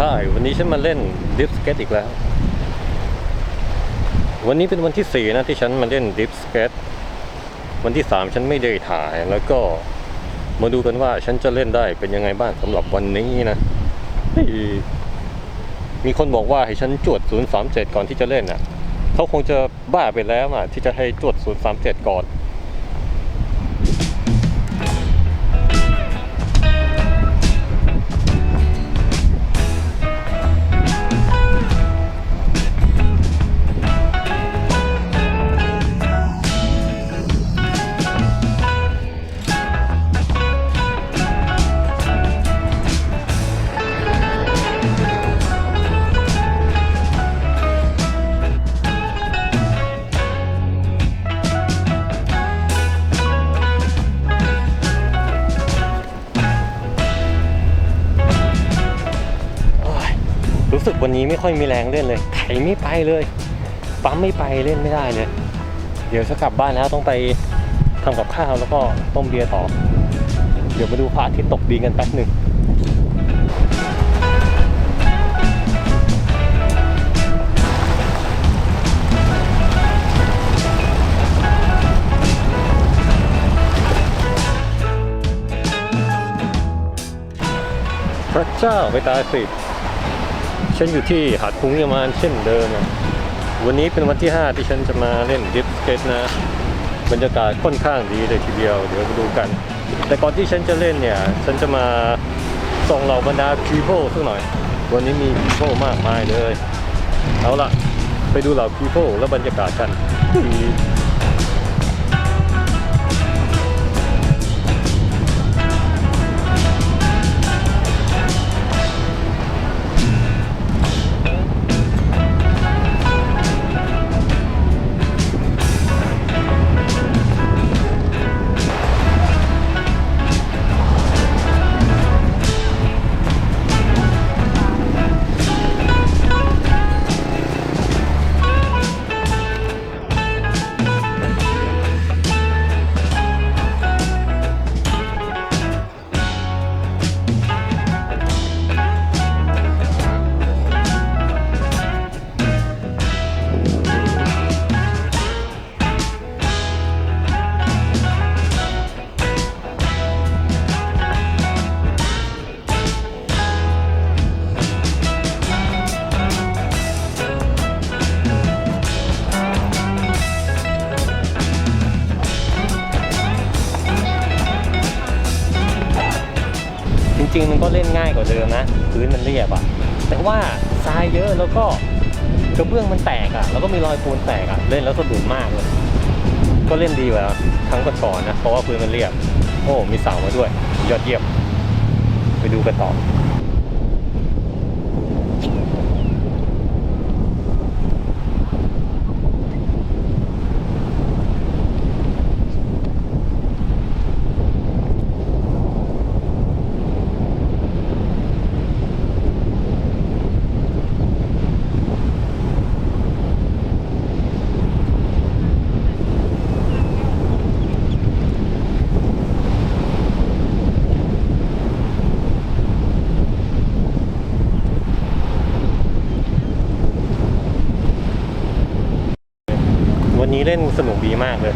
ช่ วันนี้ฉันมาเล่นดิฟสเก็ตอีกแล้ว วันนี้เป็นวันที่สี่นะที่ฉันมาเล่นดิฟสเก็ตวันที่สามฉันไม่ได้ถ่าย แล้วก็มาดูกันว่าฉันจะเล่นได้เป็นยังไงบ้างสำหรับวันนี้นะ มีคนบอกว่าให้ฉันจวด 037 ก่อนที่จะเล่นอะ เขาคงจะบ้าไปแล้วอะที่จะให้จวด 037 ก่อน รู้สึกวันนี้ไม่ค่อยมีแรงเล่นเลยไถไม่ไปเลย ปั๊มไม่ไปเล่นไม่ได้เลย เดี๋ยวจะกลับบ้านแล้วต้องไปทำกับข้าวแล้วก็ต้มเบียร์ต่อ เดี๋ยวมาดูพระอาทิตย์ตกดินกันแป๊บหนึ่งพระเจ้าไปตายสิ ฉันอยู่ที่หาดคุ้งยามานเช่นเดิมอะวันนี้เป็นวันที่ 5 ที่ฉันจะมาเล่นดิฟสเกตนะ บรรยากาศค่อนข้างดีเลยทีเดียว เดี๋ยวมาดูกัน แต่ก่อนที่ฉันจะเล่นเนี่ย ฉันจะมาส่องเหล่าบรรดา people สักหน่อย วันนี้มี people มากมายเลย เอาล่ะ ไปดูเหล่า people และบรรยากาศกัน ริง ๆ มันก็เล่นง่ายกว่าเดิมนะพื้นมันเรียบอะแต่ว่าทรายเยอะแล้วก็กระเบื้องมันแตกอะแล้วก็มีรอยปูนแตกอะเล่นแล้วสะดุดมากเลยก็เล่นดีกว่าครั้งก่อนนะเพราะว่าพื้นมันเรียบ โอ้ มีเสามาด้วย ยอดเยี่ยมไปดูกันต่อ วั นี้เล่นสนุกดีมากเลย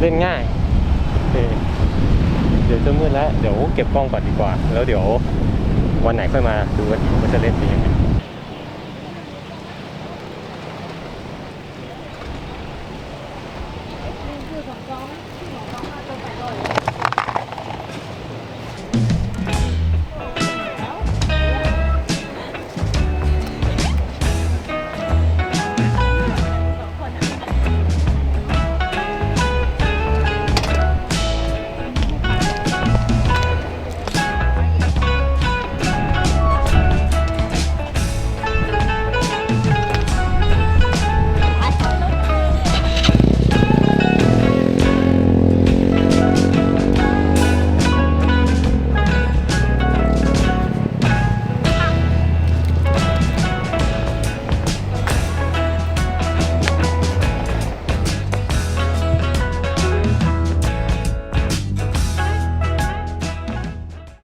เล่นง่ายเเดี๋ยวจะมืดแล้ว เดี๋ยวเก็บกล้องก่อนดีกว่า แล้วเดี๋ยววันไหนค่อยมาดูว่าจะเล่นเป็นยังไง